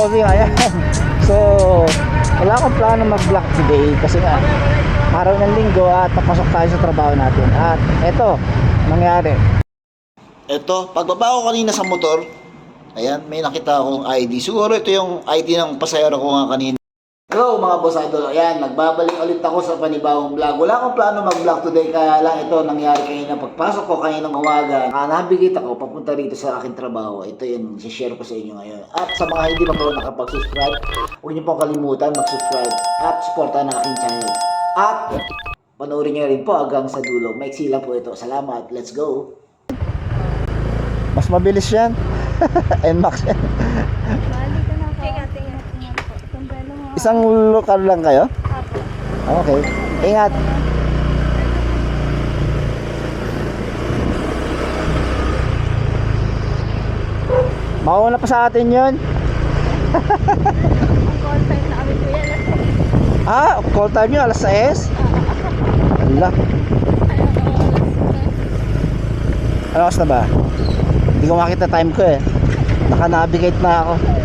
bossing, ayan. So, wala akong plano mag-vlog today kasi nga, araw ng linggo at papasok tayo sa trabaho natin. At eto, nangyari. Ito, pagbaba ko kanina sa motor, ayan, may nakita akong ID. Siguro ito yung ID ng pasahero ko nga kanina. Hello mga boss idol, ayan, nagbabalik ulit ako sa panibawang vlog. Wala akong plano mag-vlog today, kaya lang ito nangyari kanina. Pagpasok ko kaninang umaga, ah, nabigit ako papunta rito sa aking trabaho. Ito yung share ko sa inyo ngayon. At sa mga hindi pa po nakapag-subscribe, huwag niyo pong kalimutan mag-subscribe at supportan ang aking channel. At panoorin niyo rin po hanggang sa dulo. Maiksi lang po ito. Salamat. Let's go! Mas mabilis yan. NMAX yan. Bali ka na ka. Ingat, ingat, ingat po. Sombrero mo. Isang lokal lang kayo? Apo. Okay. Ingat. Mauna pa sa atin yun. Call time na kami kuya. Alas Ah, call time nyo, alas 6? Ala, oras na ba? Hindi ko makita time ko eh. Naka-navigate na ako.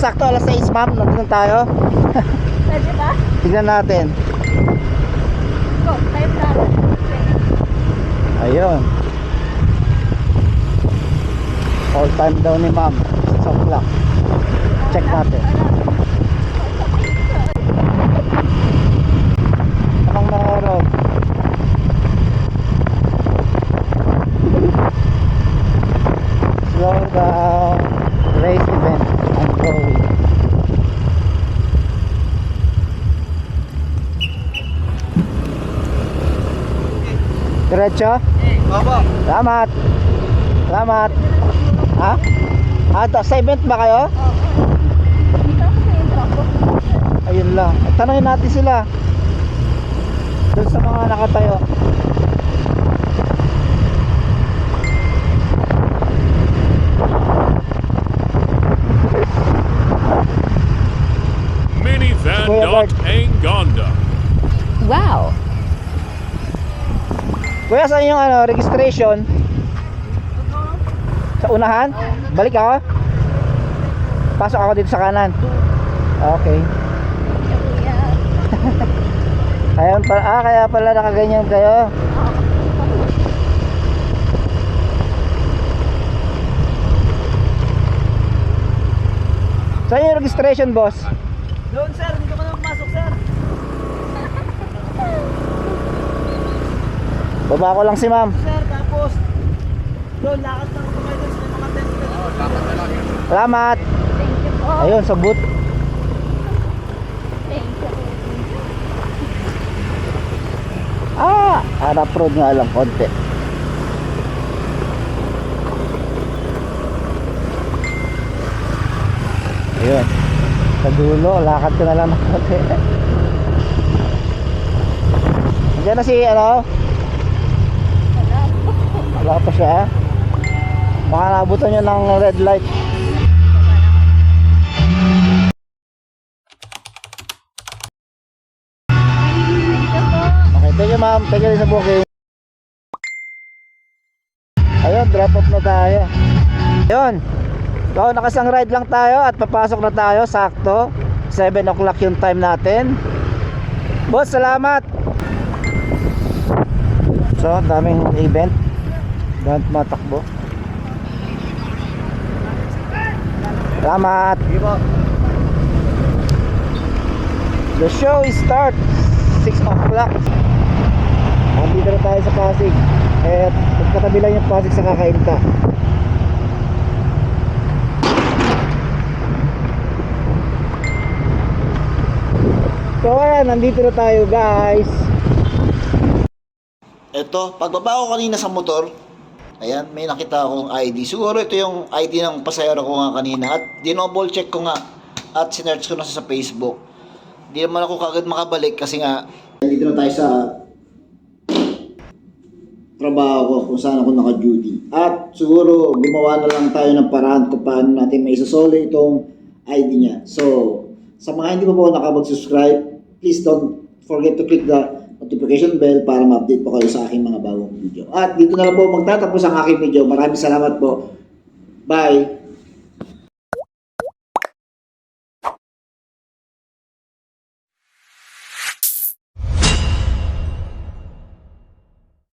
Eksakto alas 6 ma'am, nandun tayo. Pwede ba? Tignan natin. Go, time na. Ayun. All time daw ni ma'am. 6 o'clock. Check natin. Diretso? Baba! Salamat. Salamat. Ha? Ah, to, sa event ba kayo? Ayun lang. Tanungin natin sila. Doon sa mga nakatayo. Minivan Kuya dot Bart. Angonda. Wow. Kuya, saan yung ano, registration? Sa unahan? Balik ako? Pasok ako dito sa kanan. Okay. Kaya pa, ah, kaya pala nakaganyan kayo. Saan yung registration, boss? Doon sir, dito ka na pumasok sir. Baba ko lang si ma'am. Sir, tapos doon, lakad lang ako kayo doon sa mga tent. Salamat. Thank you po. Ayun, sa boot. Thank you. Ah, harap road nga lang konti. Ayun. Sa dulo, lakad ko na lang ng konti. Andiyan na si, ano? Wala pa siya. Baka nabutan nyo ng red light. Okay, thank you ma'am. Thank you sa booking. Ayun, drop off na tayo. Ayun. So, nakasang ride lang tayo at papasok na tayo. Sakto. 7 o'clock yung time natin. Boss, salamat. So, daming event. Daming matakbo. Salamat. The show is start 6 o'clock. Nandito na tayo sa Pasig. At magkatabi lang yung Pasig sa Kakainta. So ayan, nandito na tayo guys. Ito, pagbaba ko kanina sa motor, ayan, may nakita akong ID. Siguro ito yung ID ng pasahero ko nga kanina. At dinoble check ko nga at sinearch ko na sa Facebook. Hindi naman ako kagad makabalik kasi nga dito na tayo sa trabaho ko kung saan ako naka-duty. At siguro gumawa na lang tayo ng paraan kung paano natin may isasolo itong ID niya. So, sa mga hindi pa po nakapag-subscribe, please don't forget to click the notification bell para ma-update po kayo sa aking mga bagong video. At dito na lang po magtatapos ang aking video. Maraming salamat po. Bye!